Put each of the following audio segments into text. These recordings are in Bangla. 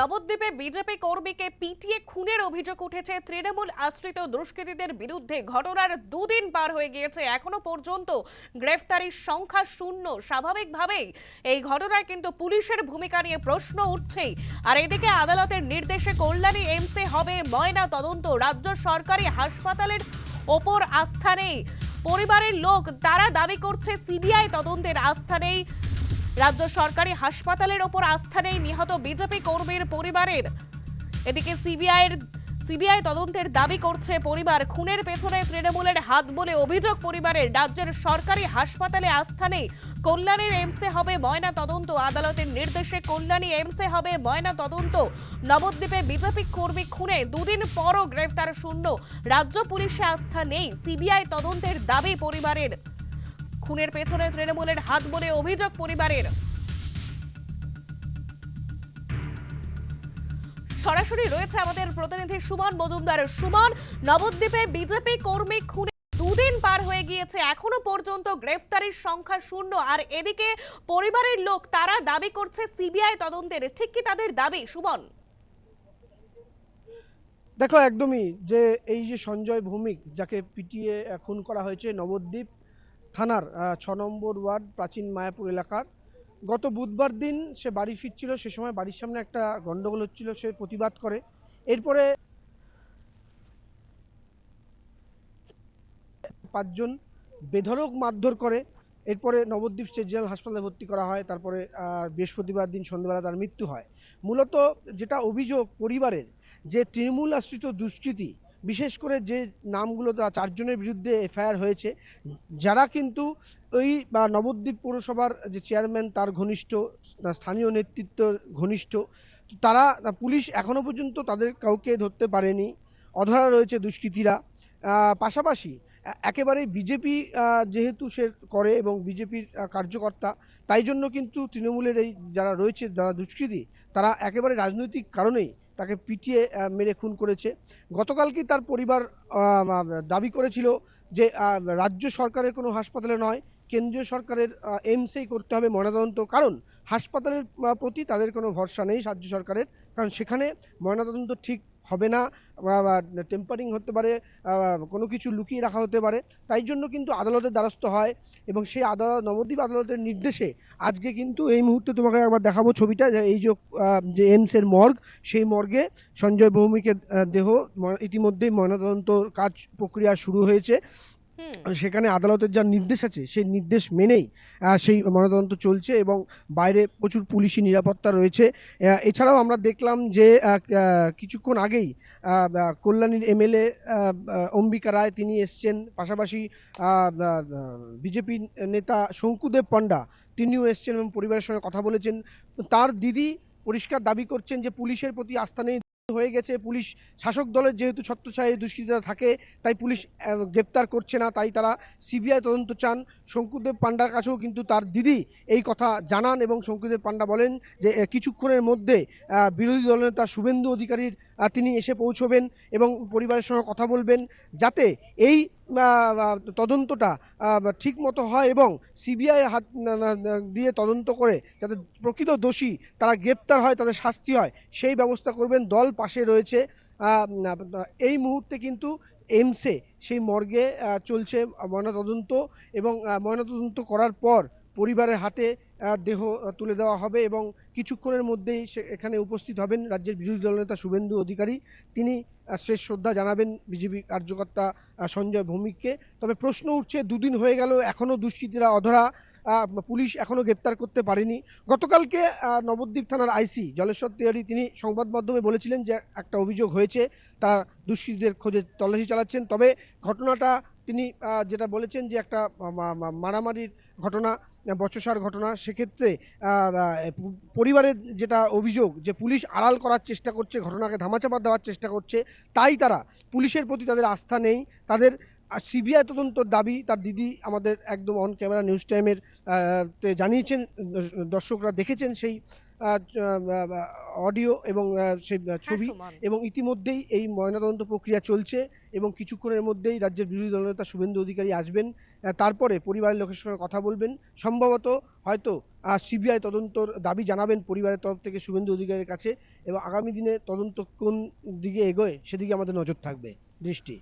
নবদ্বীপে বিজেপি কর্মীকে পিটিয়ে খুনের অভিযোগ উঠেছে। তৃণমূল আশ্রিত দুষ্কৃতীদের বিরুদ্ধে ঘটনার দুদিন পার হয়ে গিয়েছে। এখনও পর্যন্ত গ্রেফতারির সংখ্যা শূন্য। স্বাভাবিকভাবেই এই ঘটনায় কিন্তু পুলিশের ভূমিকা নিয়ে প্রশ্ন উঠছেই। আর এদিকে আদালতের নির্দেশে কল্যাণী এমসে হবে ময়না তদন্ত। রাজ্য সরকারি হাসপাতালের ওপর আস্থা নেই। পরিবারের লোক তারা দাবি করছে, সিবিআই তদন্তের আস্থা নেই। রাজ্য সরকারি হাসপাতালের ওপর আস্থা নেই নিহত বিজেপি কর্মীর পরিবারের। এদিকে সিবিআইয়ের, সিবিআই তদন্তের দাবি করছে পরিবার খুনের পেছনে তৃণমূলের হাত বলে অভিযোগ পরিবারের। রাজ্যের সরকারি হাসপাতালে আস্থা নেই। কল্যাণীর এমসে হবে ময়না তদন্ত। আদালতের নির্দেশে কল্যাণী এমসে হবে ময়না তদন্ত। নবদ্বীপে বিজেপি কর্মী খুনে দুদিন পরও গ্রেফতার শূন্য। রাজ্য পুলিশে আস্থা নেই। সিবিআই তদন্তের দাবি পরিবারের। খুনের পেছনে তৃণমূলের হাত বলে অভিযোগ পরিবারের। সরাসরি রয়েছে আমাদের প্রতিনিধি সুমন মজুমদার। সুমন, নবদ্বীপে বিজেপি কর্মী খুনে দুদিন পার হয়ে গিয়েছে। এখনও পর্যন্ত গ্রেফতারির সংখ্যা শূন্য। আর এদিকে পরিবারের লোক, তারা দাবি করছে সিবিআই তদন্তের। ঠিক কি তাদের দাবি, সুমন? দেখো, একদমই যে এই যে সঞ্জয় ভৌমিক, যাকে পিটিয়ে খুন করা হয়েছে নবদ্বীপ থানার ছ নম্বর ওয়ার্ড প্রাচীন মায়াপুর এলাকার। গত বুধবার দিন সে বাড়ি ফিরছিল, সে সময় বাড়ির সামনে একটা গন্ডগোল হচ্ছিল, সে প্রতিবাদ করে। এরপরে পাঁচজন বেধড়ক মারধর করে। এরপরে নবদ্বীপ স্টেট জেনারেল হাসপাতালে ভর্তি করা হয়, তারপরে বৃহস্পতিবার দিন সন্ধ্যেবেলা তার মৃত্যু হয়। মূলত যেটা অভিযোগ পরিবারের, যে তৃণমূল আশ্রিত দুষ্কৃতী বিশেষ করে যে নামগুলো চারজনের বিরুদ্ধে এফআইআর হয়েছে, যারা কিন্তু ওই, বা নবদ্বীপ পৌরসভার যে চেয়ারম্যান, তার ঘনিষ্ঠ স্থানীয় নেতৃত্বর ঘনিষ্ঠ, তারা পুলিশ এখনও পর্যন্ত তাদের কাউকে ধরতে পারেনি, অধরা রয়েছে দুষ্কৃতীরা। পাশাপাশি এ- একেবারেই বিজেপি যেহেতু সে করে এবং বিজেপির কার্যকর্তা, তাই জন্য কিন্তু তৃণমূলের এই যারা রয়েছে, যারা দুষ্কৃতী, তারা একেবারে রাজনৈতিক কারণেই তাকে পিটিয়ে মেরে খুন করেছে। গতকালকে তার পরিবার দাবি করেছিল যে রাজ্য সরকারের কোনো হাসপাতালে নয়, কেন্দ্রীয় সরকারের এইমসেই করতে হবে ময়নাতদন্ত। কারণ হাসপাতালের প্রতি তাদের কোনো ভরসা নেই রাজ্য সরকারের। কারণ সেখানে ময়নাতদন্ত ঠিক হবে না বা টেম্পারিং হতে পারে কোনো কিছু লুকিয়ে রাখা হতে পারে, তাই জন্য কিন্তু আদালতের দ্বারস্থ হয় এবং সেই আদালত, নবদ্বীপ আদালতের নির্দেশে আজকে কিন্তু এই মুহূর্তে তোমাকে একবার দেখাবো ছবিটা, যে এই যে এমসের মর্গ, সেই মর্গে সঞ্জয় ভৌমিকের দেহ ইতিমধ্যেই ময়নাতদন্ত কাজ, প্রক্রিয়া শুরু হয়েছে। সেখানে আদালতের যা নির্দেশ আছে, সেই নির্দেশ মেনেই সেই ময়নাতদন্ত চলছে এবং বাইরে প্রচুর পুলিশি নিরাপত্তা রয়েছে। এছাড়াও আমরা দেখলাম যে কিছুক্ষণ আগেই কল্যাণীর এমএলএ অম্বিকা রায় তিনি এসছেন। পাশাপাশি বিজেপি নেতা শঙ্কুদেব পণ্ডা তিনিও এসছেন এবং পরিবারের সঙ্গে কথা বলেছেন। তার দিদি পরিষ্কার দাবি করছেন যে, পুলিশের প্রতি আস্থা নেই। হয়ে গেছে। পুলিশ শাসক দলের যেহেতু ছত্রছায়ে দুষ্কৃতীরা থাকে, তাই পুলিশ গ্রেপ্তার করছে না, তাই তারা সিবিআই তদন্ত চান। শঙ্কুদেব পান্ডার কাছেও কিন্তু তার দিদি এই কথা জানান এবং শঙ্কুদেব পান্ডা বলেন যে কিছুক্ষণের মধ্যে বিরোধী দলনেতা শুভেন্দু অধিকারীর তিনি এসে পৌঁছবেন এবং পরিবারের সঙ্গে কথা বলবেন যাতে এই তদন্তটা ঠিক মতো হয় এবং সিবিআই হাত দিয়ে তদন্ত করে যাতে প্রকৃত দোষী তারা গ্রেপ্তার হয়, তাদের শাস্তি হয়, সেই ব্যবস্থা করবেন। দল পাশে রয়েছে এই মুহূর্তে কিন্তু এমসে, সেই মর্গে চলছে ময়নাতদন্ত এবং ময়নাতদন্ত করার পর পরিবারের হাতে দেহ তুলে দেওয়া হবে এবং কিছুক্ষণের মধ্যেই এখানে উপস্থিত হবেন রাজ্যের বিরোধী দলনেতা শুভেন্দু অধিকারী। তিনি শেষ শ্রদ্ধা জানাবেন বিজেপি কার্যকর্তা সঞ্জয় ভৌমিককে। তবে প্রশ্ন উঠছে, দুদিন হয়ে গেল এখনও দুষ্কৃতীরা অধরা পুলিশ এখনও গ্রেপ্তার করতে পারেনি। গতকালকে নবদ্বীপ থানার আইসি, জলেশ্বর তিওয়ারি, তিনি সংবাদ মাধ্যমে বলেছিলেন যে একটা অভিযোগ হয়েছে, তা দুষ্কৃতীদের খোঁজে তল্লাশি চালাচ্ছেন। তবে ঘটনাটা তিনি যেটা বলেছেন যে একটা মারামারির ঘটনা বচসার ঘটনা, সেক্ষেত্রে পরিবারের যেটা অভিযোগ যে পুলিশ আড়াল করার চেষ্টা করছে, ঘটনাকে ধামাচাপা দেওয়ার চেষ্টা করছে, তাই তারা পুলিশের প্রতি তাদের আস্থা নেই। তাদের সিবিআই তদন্তর দাবি তার দিদি আমাদের একদম অন ক্যামেরা নিউজ টাইমের জানিয়েছেন, দর্শকরা দেখেছেন সেই অডিও এবং সেই ছবি হ্যাঁ, এবং ইতিমধ্যেই এই ময়নাতদন্ত প্রক্রিয়া চলছে এবং কিছুক্ষণের মধ্যেই রাজ্যের বিরোধী দলনেতা শুভেন্দু অধিকারী আসবেন। তারপরে পরিবারের লোকের সঙ্গে কথা বলবেন। সম্ভবত হয়তো সিবিআই তদন্তর দাবি জানাবেন পরিবারের তরফ থেকে শুভেন্দু অধিকারের কাছে এবং আগামী দিনে তদন্ত কোন দিকে এগোয় সেদিকে আমাদের নজর থাকবে। দৃষ্টি।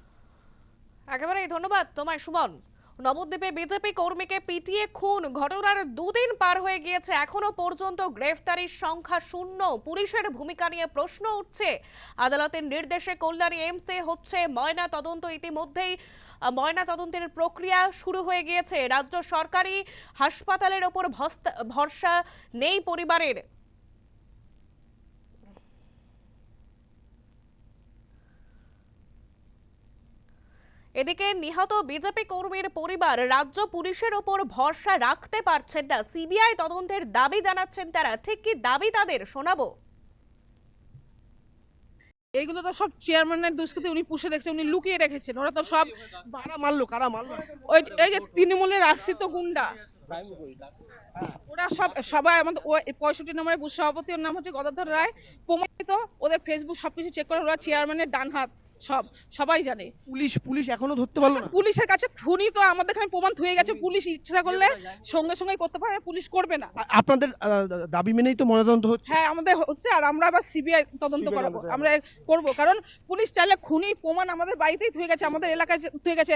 একেবারেই ধন্যবাদ তোমায় সুমন। নবদ্বীপে বিজেপি কর্মীকে পিটিয়ে খুন। ঘটনার দুদিন পার হয়ে গিয়েছে। এখনও পর্যন্ত গ্রেফতারির সংখ্যা শূন্য। পুলিশের ভূমিকা নিয়ে প্রশ্ন উঠছে। আদালতের নির্দেশে কল্যাণী এমসে হচ্ছে ময়না তদন্ত ইতিমধ্যেই ময়না তদন্তের প্রক্রিয়া শুরু হয়ে গিয়েছে। রাজ্য সরকারি হাসপাতালের ওপর ভরসা নেই পরিবারের। এদিকে নিহত বিজেপি কর্মীর পরিবার রাজ্য পুলিশের ওপর ভরসা রাখতে পারছেন না। সিবিআই তদন্তের দাবি জানাচ্ছেন তারা। ঠিক কি দাবি তাদের? শোনাবো। এইগুলো তো সব চেয়ারম্যানের দুষ্কৃতি উনি পুষে রেখেছে উনি লুকিয়ে রেখেছেন। ওরা তো সব কারা মারলো কারা মারলো? ওই এই যে তৃণমূলের আশ্রিত গুন্ডা। ওরা সব সবাই আমাদের পঁয়ষট্টি নম্বরের সভাপতি ওর নাম হচ্ছে গদাধর রায়। প্রমাণিত ওদের ফেসবুক সবকিছু চেক করে ওরা চেয়ারম্যানের ডান হাত সব সবাই জানে। পুলিশ পুলিশ এখনও ধরতে পারল না? পুলিশের কাছে খুনি তো আমাদের এখানে প্রমাণ হয়ে গেছে পুলিশ ইচ্ছা করলে সঙ্গে সঙ্গে করতে পারে পুলিশ করবে না। আপনাদের দাবি মেনেই তো ময়নাতদন্ত হচ্ছে। হ্যাঁ আমাদের হচ্ছে আর আমরা আবার সিবিআই তদন্ত করাবো। আমরা করব কারণ পুলিশ চাইলে খুনি প্রমাণ আমাদের বাড়িতেই থুয়ে গেছে আমাদের এলাকায় হয়ে থুয়ে গেছে।